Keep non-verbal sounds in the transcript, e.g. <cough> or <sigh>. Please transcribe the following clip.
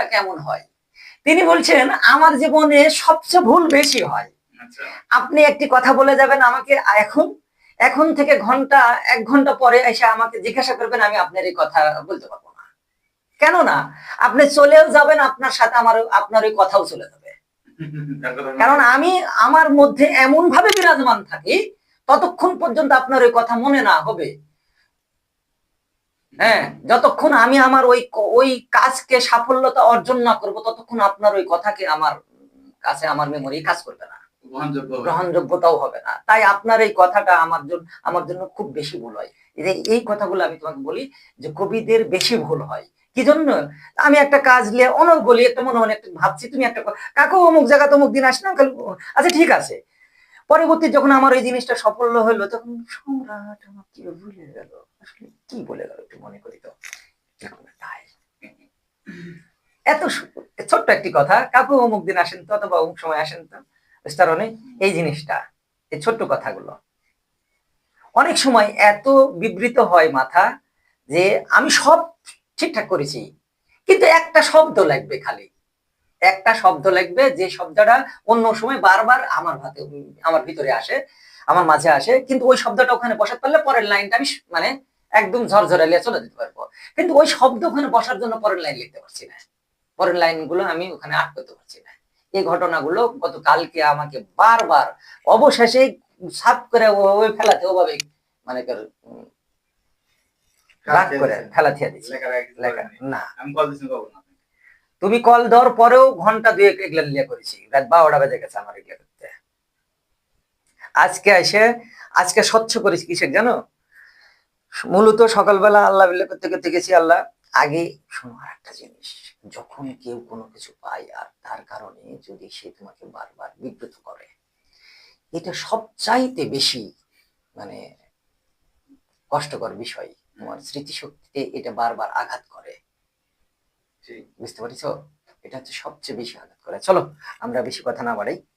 ভুলটা কেমন হয়? তিনি বলছেন আমার জীবনে সবচেয়ে ভুল বেশি হয়। আচ্ছা। আপনি একটি কথা বলে যাবেন আমাকে এখন। এখন থেকে ঘণ্টা এক ঘণ্টা পরে এসে আমাকে জিজ্ঞাসা করবেন আমি আপনার এই কথা বলতে পারব না। কেন না আপনি চলেও যাবেন আপনার সাথে আমার আপনার ওই কথাও চলে যাবে। <laughs> কারণ আমি আমার মধ্যে এমন ভাবে বিরাজমান থাকি ততক্ষণ পর্যন্ত আপনার ওই কথা মনে না হবে। হ্যাঁ যতক্ষণ আমি আমার ওই ওই কাজকে সাফল্যতা অর্জন না করব ততক্ষণ আপনার ওই কথাকে আমার কাছে আমার মেমোরি কাজ করবে না। গ্রহণযোগ্যতাও হবে না। তাই আপনার এই কথাটা আমার জন্য আমার জন্য খুব বেশি ভুল হয়। এই কথাগুলো আমি তোমাকে বলি যে কবিদের বেশি ভুল হয়। কি জন্য? আমি একটা কাজ নিয়ে অনেক বলি একটা মনে মনে একটা ভাবছি তুমি একটা কাকু অমুক জায়গা অমুক দিন আসলাম আচ্ছা ঠিক আছে। পরবর্তী যখন আমার ওই জিনিসটা সফল হলো তখন সম্রাট আমার কি ভুলে গেল? আসলে কি বলে গেল একটু মনে করি তো এত ছোট্ট একটি কথা, কাকু অমুক দিন আসেন তো, অথবা অমুক সময় আসেন তো এই জিনিসটা, এই ছোট্ট কথাগুলো। অনেক সময় এত বিবৃত হয় মাথা যে আমি সব ঠিকঠাক করেছি, কিন্তু একটা শব্দ লাগবে খালি। একটা শব্দ লাগবে যে শব্দটা অন্য সময় বারবার আমার ভাতে আমার ভিতরে আসে, আমার মাঝে আসে, কিন্তু ওই শব্দটা ওখানে বসাতে পারলে পরের লাইনটা আমি মানে একদম ঝরঝরালিয়া চলে যেতে পারব। কিন্তু ওই শব্দ ওখানে বসার জন্য পরের লাইন লিখতে পারছি না। পরের লাইনগুলো আমি ওখানে আট করতে পারছি না। এই ঘটনাগুলো গত কালকে আমাকে বারবার অবশেষে সাফ করে ওই ফেলাতে ওভাবে মানে কর, দিচ্ছে না। তুমি কল দেওয়ার পরেও ঘণ্টা দুয়েক এগুলা লিয়া করেছি। রাত বারোটা বেজে গেছে আমার এগুলা করতে আজকে এসে আজকে স্বচ্ছ করেছি কিসের জানো? মূলত সকালবেলা আল্লাহ বিল্লাহ করতে করতে গেছি আল্লাহ। আগে শোনো আর একটা জিনিস, যখন কেউ কোনো কিছু পায় আর তার কারণে যদি সে তোমাকে বারবার বিব্রত করে, এটা সবচাইতে বেশি মানে কষ্টকর বিষয়। তোমার স্মৃতিশক্তিতে এটা বারবার আঘাত করে। বুঝতে পারিস এটা হচ্ছে সবচেয়ে বেশি আঘাত করে। চলো, আমরা বেশি কথা না বাড়াই।